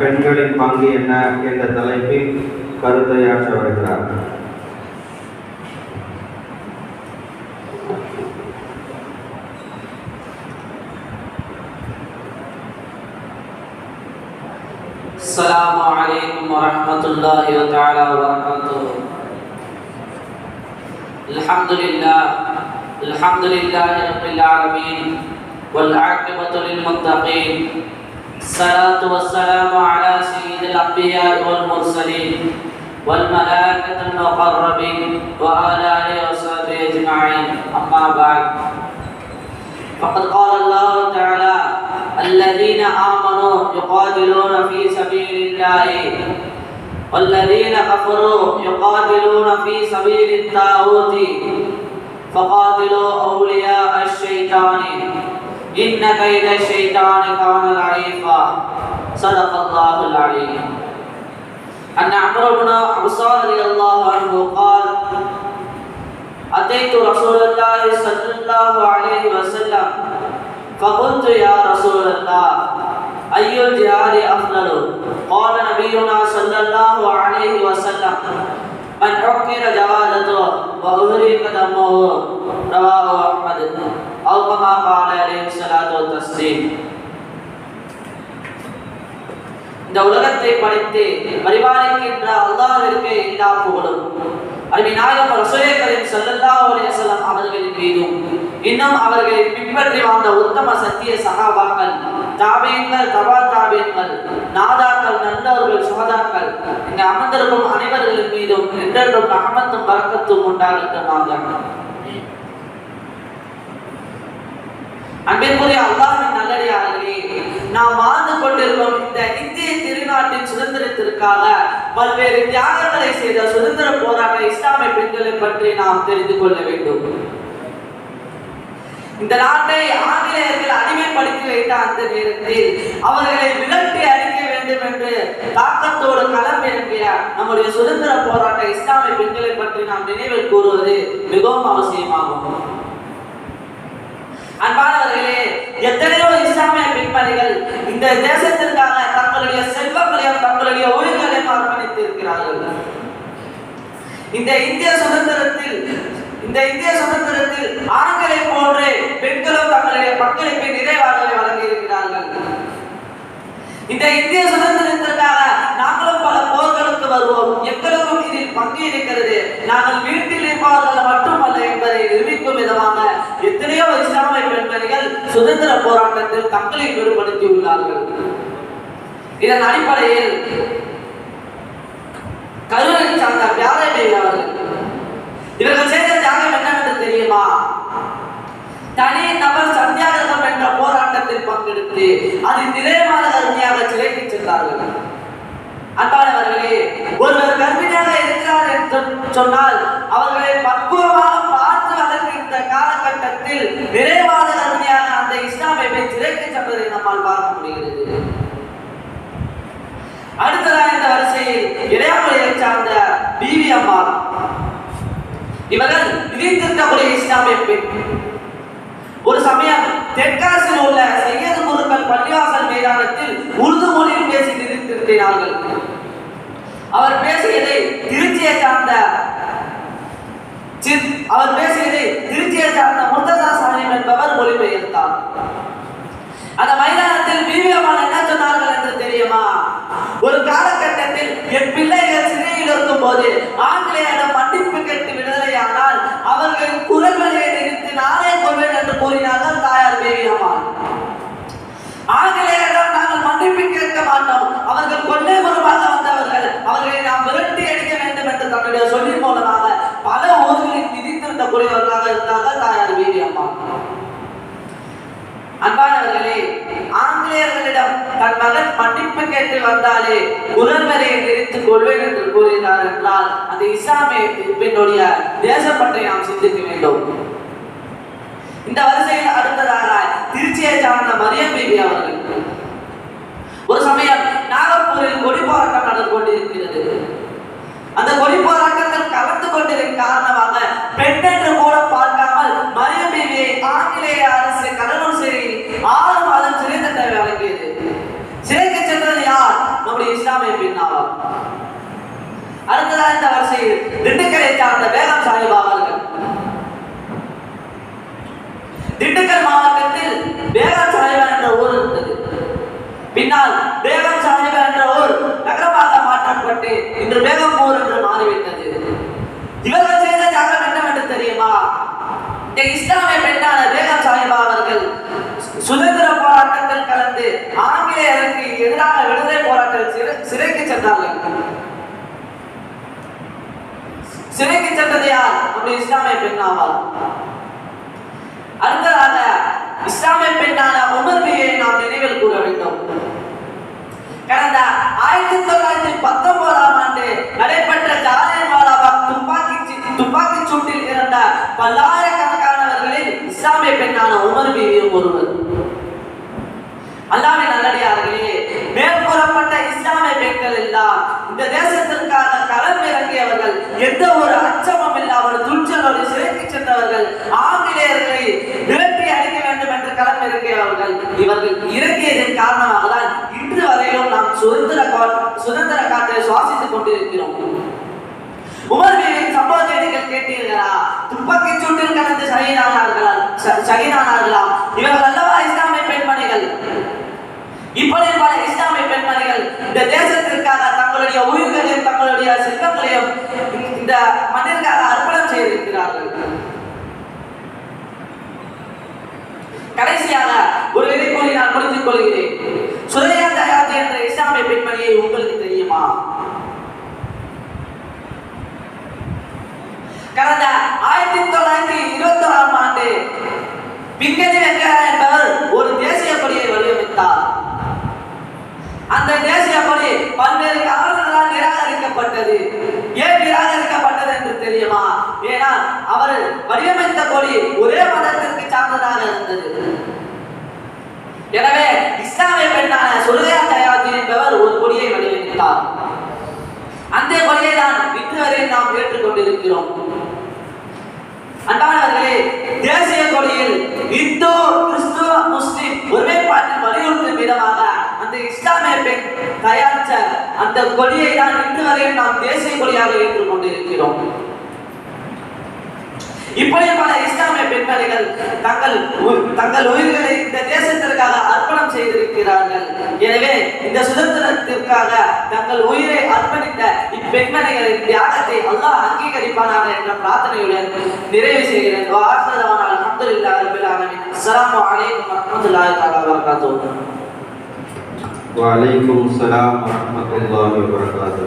பெண்களின் பங்கு என்ன என்ற தலைப்பில் கருத்தையாற்ற வருகிறார் السلام عليكم ورحمة الله تعالى وبركاته الحمد لله الحمد لله رب العالمين والعاقبة للمتقين الصلاة والسلام على سيد الأنبياء والمرسلين والملائكة المقربين وعلى آله وصحبه أجمعين. أما بعد، فقد قال الله تعالى الذين آمنوا يقاتلون في سبيل الله، والذين كفروا يقاتلون في سبيل الطاغوت، فقاتلوا أولياء الشيطان. إن كيد الشيطان كان ضعيفا صدق الله العلي أن عمرو بن عبصار رضي الله عنه قال أتيت رسول الله صلى الله عليه وسلم فقلت يا رسول الله أي الجهاد أفضل قال نبينا صلى الله عليه وسلم من حكر جوازته وأهريك دمه رواه أحمد أو كما قال عليه الصلاة والتسليم இந்த உலகத்தை படைத்து பரிபாலிக்கின்ற அல்லாஹ்விற்கு எல்லா புகழும் அருமை நாயகம் ரசூலேக்கரின் ஸல்லல்லாஹு அலைஹி வஸல்லம் அவர்களின் மீதும் இன்னும் அவர்களை பின்பற்றி வாழ்ந்த உத்தம சத்திய சகாபாக்கள் தாபியங்கள் தபா தாபியங்கள் நாதாக்கள் நல்லவர்கள் சுகதாக்கள் இங்கு அமர்ந்திருக்கும் அனைவர்களின் மீதும் என்றென்றும் ரஹமத்தும் பரக்கத்தும் உண்டாகட்டுமாக அன்பிற்குரிய அல்லாவின் நல்லடியார்களே நாம் வாழ்ந்து கொண்டிருக்கும் இந்த இந்திய திருநாட்டின் சுதந்திரத்திற்காக பல்வேறு தியாகங்களை செய்த சுதந்திர போராட்ட இஸ்லாமிய பெண்களை பற்றி நாம் தெரிந்து கொள்ள வேண்டும். இந்த நாட்டை ஆங்கிலேயர்கள் அடிமைப்படுத்தி வைத்த அந்த நேரத்தில் அவர்களை விரட்டி அடிக்க வேண்டும் என்று தாக்கத்தோடு களம் இறங்கிய நம்முடைய சுதந்திர போராட்ட இஸ்லாமிய பெண்களை பற்றி நாம் நினைவில் கூறுவது மிகவும் அவசியமாகும். அன்பானவர்களே எத்தனையோ இஸ்லாமிய பெண்மணிகள் இந்த தேசத்திற்காக தங்களுடைய செல்வங்களையும் தங்களுடைய உயிர்களையும் அர்ப்பணித்து இருக்கிறார்கள் இந்த இந்திய சுதந்திரத்தில் இந்த இந்திய சுதந்திரத்தில் ஆண்களை போன்று பெண்களும் தங்களுடைய பங்களிப்பை நிறைவாகவே வழங்கி இருக்கிறார்கள் இந்த இந்திய சுதந்திரத்திற்காக நாங்களும் பல போர்களுக்கு வருவோம். எங்களுக்கும் இதில் பங்கு இருக்கிறது. நாங்கள் வீட்டில் இருப்பவர்கள் மட்டுமல்ல என்பதை நிரூபிக்கும் விதமாக எத்தனையோ இஸ்லாமிய பெண்மணிகள் சுதந்திர போராட்டத்தில் தங்களை ஈடுபடுத்தி உள்ளார்கள். இதன் அடிப்படையில் கருவை சார்ந்த பியாரை அவர்கள். இவர்கள் செய்த தியாகம் என்னவென்று தெரியுமா? தனி நபர் சத்தியாகிரகம் என்ற போராட்டத்தில் பங்கெடுத்து அதில் நிறைவான கருமையாக சிலைக்கு சென்றார்கள். அன்பானவர்களே ஒருவர் கருமையாக இருக்கிறார் என்று சொன்னால் அவர்களை பக்குவமாக காலகட்டத்தில் நிறைவாத கருமையாக அந்த இஸ்லாமை போய் திரைக்கு சென்றதை நம்மால் பார்க்க முடிகிறது. அடுத்ததாக இந்த வரிசையில் இளையாமலையை சார்ந்த பிவி அம்மா. இவர்கள் விதித்திருக்கக்கூடிய இஸ்லாமிய பெண் ஒரு சமயம் தெற்காசியில் உள்ள செய்யது குருக்கள் பள்ளிவாசல் மைதானத்தில் உருது மொழியில் பேசி நிறுத்திருக்கிறார்கள் அவர் பேசியதை திருச்சியை சார்ந்த அவர் பேசியதை திருச்சியை சார்ந்த என்பவர் மொழிபெயர்த்தார். அந்த மைதானத்தில் பிவிஎம்மாள் என்ன சொன்னார்கள் என்று தெரியுமா? ஒரு காலகட்டத்தில் என் பிள்ளைகள் சிறையில் இருக்கும் போது ஆங்கிலேயரிடம் மன்னிப்பு கேட்டு விடுதலையானால் அவர்களின் குரல்களை நிறுத்தி நானே கொள்வேன் என்று கூறினார்கள் தாயார் பிவிஎம்மாள் ஆங்கிலேயரிடம் நாங்கள் மன்னிப்பு கேட்க மாட்டோம். அவர்கள் கொள்ளை முறையாக வந்தவர்கள் அவர்களை நாம் விரட்டி அடிக்க வேண்டும் என்று தன்னுடைய சொல்லின் மூலமாக பல ஊர்களில் விதித்திருந்த கூடியவர்களாக இருந்தார்கள் தாயார் வீரியம்மா அன்பானவர்களே ஆங்கிலேயர்களிடம் தன் மகன் மன்னிப்பு கேட்டு வந்தாலே உணர்வரையை நிறுத்திக் கொள்வேன் என்று கூறினார் என்றால் அந்த இஸ்லாமிய பெண்ணுடைய தேசப்பற்றை நாம் சிந்திக்க வேண்டும். இந்த வரிசையில் அடுத்ததாக திருச்சியை சார்ந்த மரியம் பேபி அவர்கள். ஒரு சமயம் நாகப்பூரில் கொடி போராட்டம் நடந்து கொண்டிருக்கிறது. அந்த கொடி போராட்டத்தில் கலந்து கொண்டிருக்கும் காரணமாக பெண் பெண் அடுத்ததாக இந்த வரிசையில் திண்டுக்கலை சார்ந்த பேகம் சாஹிப் அவர்கள் திண்டுக்கல் மாவட்டத்தில் பேகம் சாஹிபா என்ற ஊர் இருந்தது. பின்னால் பேகம் சாஹிபா என்ற ஊர் நகரமாக மாற்றப்பட்டு இன்று பேகம்பூர் என்று மாறிவிட்டது இவர்கள் செய்த தியாகம் என்னவென்று தெரியுமா இந்த இஸ்லாமிய பெண்ணான பேகம் சாஹிபா அவர்கள் சுதந்திர போராட்டத்தில் கலந்து ஆங்கிலேயருக்கு எதிரான விடுதலை போராட்டத்தில் சிறை- சிறைக்கு சென்றார்கள் சிறைக்கு சென்றது யார் நம்முடைய இஸ்லாமிய பெண் ஆவார் அடுத்ததாக இஸ்லாமிய பெண்ணான உமர் நாம் நினைவில் கூற வேண்டும். கடந்த ஆயிரத்தி தொள்ளாயிரத்தி பத்தொன்பதாம் ஆண்டு நடைபெற்ற ஜாலியன்வாலாபாக் துப்பாக்கி துப்பாக்கி சூட்டில் இறந்த பல்லாயிரக்கணக்கானவர்களில் இஸ்லாமிய பெண்ணான உமர் பிவியும் ஒருவர். அல்லாவின் நல்லடியார்களே மேற்கூறப்பட்ட இஸ்லாமிய பெண்கள் எல்லாம் இந்த தேச எந்த ஒரு அச்சமும் இல்லாமல் துணிச்சலோடு சிறைக்கு சென்றவர்கள் ஆங்கிலேயர்களை விரட்டி அடிக்க வேண்டும் என்று களம் இறங்கியவர்கள். இவர்கள் இறங்கியதன் காரணமாக தான் இன்று வரையிலும் நாம் சுதந்திர சுதந்திர காற்றை சுவாசித்துக் கொண்டிருக்கிறோம். உமர் சம்பவத்தை நீங்கள் கேட்டீர்களா? துப்பாக்கி சூட்டில் கலந்து சகிதானார்களா ச- இவர்கள் அல்லவா இஸ்லாமிய பெண்மணிகள்? இப்படி பல இஸ்லாமிய பெண்மணிகள் இந்த தேசத்திற்காக தங்களுடைய உயிர்கள் இந்த மண்ணிற்காக அர்ப்பணம் செய்திருக்கிறார்கள். கடைசியாக ஒரு இதை கூறி நான் முடித்துக் கொள்கிறேன். சுரையா தயாத்து என்ற இஸ்லாமிய பெண்மணியை உங்களுக்கு தெரியுமா கடந்த ஆயிரத்தி தொள்ளாயிரத்தி இருபத்தி ஓராம் ஆண்டு பிங்கனி வெங்கடா என்பவர் ஒரு தேசிய கொடியை வடிவமைத்தார் அந்த தேசிய கொடி பல்வேறு காரணங்களால் நிராகரிக்கப்பட்டது ஏன் நிராகரிக்கப்பட்டது என்று தெரியுமா? ஏன்னா அவர் வடிவமைத்த கொடி ஒரே மதத்திற்கு சார்ந்ததாக இருந்தது. எனவே இஸ்லாமிய பெண்ணான சொல்கையா தயாதி என்பவர் ஒரு கொடியை வடிவமைத்தார். அந்த கொடியை தான் இன்று வரை நாம் ஏற்றுக்கொண்டிருக்கிறோம். அன்பானவர்களே தேசிய கொடியில் இந்து கிறிஸ்துவ முஸ்லிம் ஒருமைப்பாட்டில் வலியுறுத்தும் விதமாக அந்த இஸ்லாமிய பெண் தயாரித்த அந்த கொடியை தான் இன்று வரையும் நாம் தேசிய கொடியாக ஏற்றுக்கொண்டிருக்கிறோம். இப்படி பல இஸ்லாமிய பெண்மணிகள் தங்கள் தங்கள் உயிர்களை இந்த தேசத்திற்காக அர்ப்பணம் செய்திருக்கிறார்கள். எனவே இந்த சுதந்திரத்திற்காக தங்கள் உயிரை அர்ப்பணித்த இப்பெண்மணிகளின் தியாகத்தை அல்லாஹ் அங்கீகரிப்பானாக என்ற பிரார்த்தனையுடன் நிறைவு செய்கிறேன். அலமதுல்லா அலமின் அஸ்லாம் வலைக்கம் வரமத்துல்லாஹி தாலா வரகாத்து